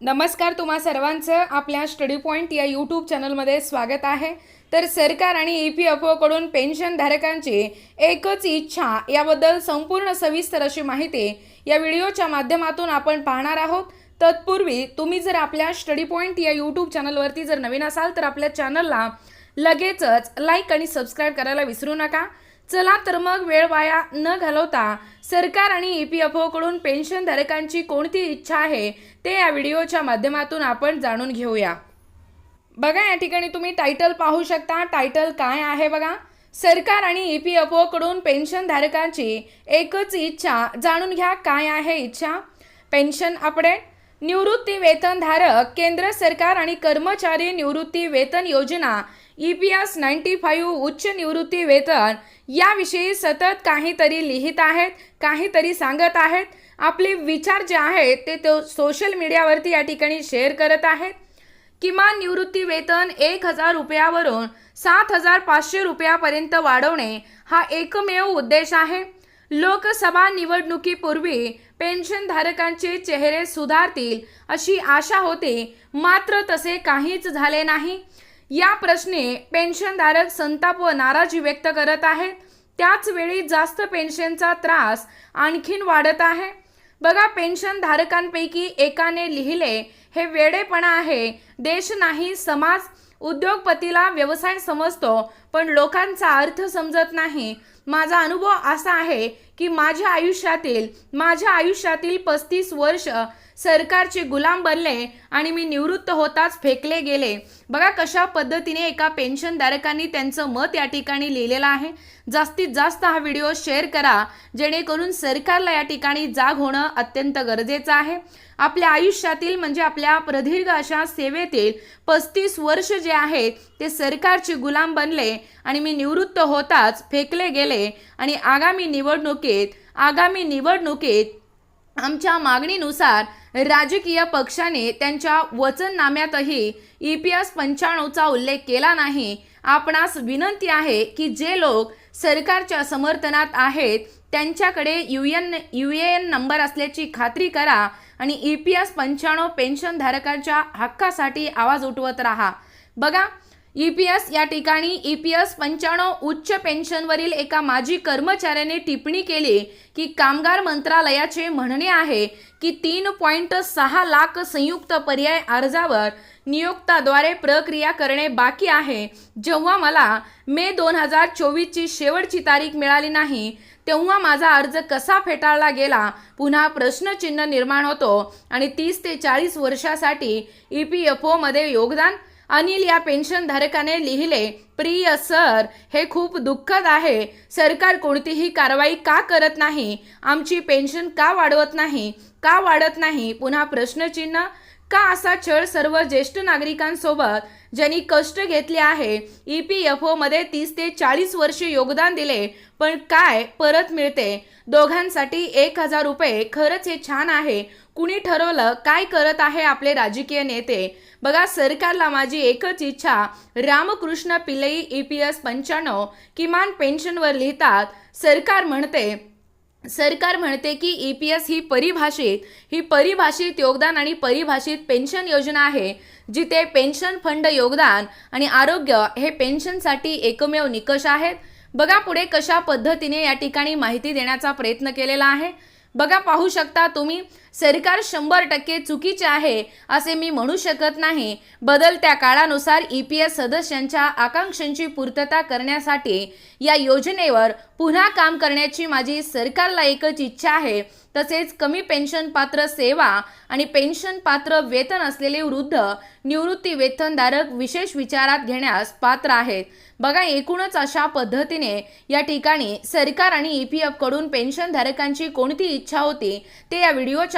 नमस्कार तुम्हा सर्वांचं. आपल्या स्टडी पॉईंट या यूट्यूब चॅनलमध्ये स्वागत आहे. तर सरकार आणि ई पी एफ ओकडून पेन्शनधारकांची एकच इच्छा याबद्दल संपूर्ण सविस्तर अशी माहिती या व्हिडिओच्या माध्यमातून आपण पाहणार आहोत. तत्पूर्वी तुम्ही जर आपल्या स्टडी पॉईंट या यूट्यूब चॅनलवरती जर नवीन असाल तर आपल्या चॅनलला लगेचच लाईक आणि सबस्क्राईब करायला विसरू नका. चला तर मग वेळ वाया न घालवता सरकार आणि ई पी एफ ओकडून पेन्शनधारकांची कोणती इच्छा आहे ते या व्हिडिओच्या माध्यमातून आपण जाणून घेऊया. बघा या ठिकाणी तुम्ही टायटल पाहू शकता. टायटल काय आहे बघा? सरकार आणि ई पी एफ ओकडून पेन्शनधारकांची एकच इच्छा. जाणून घ्या काय आहे इच्छा. पेन्शन अपडेट निवृत्ती वेतनधारक केंद्र सरकार आणि कर्मचारी निवृत्ती वेतन योजना E P S ninety five उच्च निवृत्ती वेतन याविषयी सतत काहीतरी लिहित आहेत काहीतरी सांगत आहेत. आपले विचार जे आहेत ते तो सोशल मीडियावरती या ठिकाणी शेअर करत आहेत. किमान निवृत्ती वेतन एक हजार रुपयावरून सात हजार पाचशे रुपयापर्यंत वाढवणे हा एकमेव उद्देश आहे. लोकसभा निवडणुकीपूर्वी पेन्शनधारकांचे चेहरे सुधारतील अशी आशा होती मात्र तसे काहीच झाले नाही. या प्रश्ने पेन्शनधारक संताप व नाराजी व्यक्त करत आहेत. त्याच वेळी जास्त पेन्शनचा त्रास आणखीन वाढत आहे. बघा पेन्शनधारकांपैकी एकाने लिहिले हे वेडेपणा आहे. देश नाही समाज उद्योगपतीला व्यवसाय समजतो पण लोकांचा अर्थ समजत नाही. माझा अनुभव असा आहे की माझ्या आयुष्यातील माझ्या आयुष्यातील पस्तीस वर्ष सरकारचे गुलाम बनले आणि मी निवृत्त होताच फेकले गेले. बघा कशा पद्धतीने एका पेन्शनधारकांनी त्यांचं मत या ठिकाणी लिहिलेलं आहे. जास्तीत जास्त हा व्हिडिओ शेअर करा जेणेकरून सरकारला या ठिकाणी जाग होणं अत्यंत गरजेचं आहे. आपल्या आयुष्यातील म्हणजे आपल्या प्रदीर्घ अशा सेवेतील पस्तीस वर्ष जे आहेत ते सरकारचे गुलाम बनले आणि मी निवृत्त होताच फेकले गेले. आणि आगामी निवडणुकीत आगामी निवडणुकीत आमच्या मागणीनुसार राजकीय पक्षाने त्यांच्या वचननाम्यातही ई पी एस पंच्याण्णवचा उल्लेख केला नाही. आपणास विनंती आहे की जे लोक सरकारच्या समर्थनात आहेत त्यांच्याकडे U N U A N number असल्याची खात्री करा आणि ई पी एस पंच्याण्णव पेन्शनधारकांच्या हक्कासाठी आवाज उठवत राहा. बघा ई पी एस या ठिकाणी ई पी एस पंच्याण्णव उच्च पेन्शनवरील एका माजी कर्मचाऱ्याने टिप्पणी केली की कामगार मंत्रालयाचे म्हणणे आहे की तीन पॉईंट सहा लाख संयुक्त पर्याय अर्जावर नियोक्ताद्वारे प्रक्रिया करणे बाकी आहे. जेव्हा मला मे दोन हजार चोवीसची शेवटची तारीख मिळाली नाही तेव्हा माझा अर्ज कसा फेटाळला गेला पुन्हा प्रश्नचिन्ह निर्माण होतो आणि तीस ते चाळीस वर्षासाठी ई पी एफ ओमध्ये योगदान अनिल या पेन्शनधारकाने लिहिले प्रिय सर हे खूप दुःखद आहे. सरकार कोणतीही कारवाई का करत नाही? आमची पेन्शन का वाढवत नाही? का वाढत नाही? पुन्हा प्रश्नचिन्ह. का असा छळ सर्व ज्येष्ठ नागरिकांसोबत ज्यांनी कष्ट घेतले आहे ई पी एफ ओमध्ये तीस ते चाळीस वर्ष योगदान दिले पण काय परत मिळते? दोघांसाठी एक हजार रुपये खरंच हे छान आहे. कुणी ठरवलं काय करत आहे आपले राजकीय नेते? बघा सरकारला माझी एकच इच्छा Ramakrishna Pillai E P S पंच्याण्णव किमान पेन्शनवर लिहितात. सरकार म्हणते सरकार म्हणते की ई पी एस ही परिभाषित ही परिभाषित योगदान आणि परिभाषित पेन्शन योजना आहे जिथे पेन्शन फंड योगदान आणि आरोग्य हे पेन्शनसाठी एकमेव निकष आहेत. बघा पुढे कशा पद्धतीने या ठिकाणी माहिती देण्याचा प्रयत्न केलेला आहे. बघा पाहू शकता तुम्ही सरकार शंभर टक्के चुकीचे आहे असे मी म्हणू शकत नाही. बदलत्या काळानुसार ई पी एस सदस्यांच्या आकांक्षांची पूर्तता करण्यासाठी या योजनेवर पुन्हा काम करण्याची माझी सरकारला एकच इच्छा आहे. तसेच कमी पेन्शन पात्र सेवा आणि पेन्शन पात्र वेतन असलेले वृद्ध निवृत्ती वेतनधारक विशेष विचारात घेण्यास पात्र आहेत. बघा एकूणच अशा पद्धतीने या ठिकाणी सरकार आणि ई पी एफकडून पेन्शनधारकांची कोणती इच्छा होती ते या व्हिडिओच्या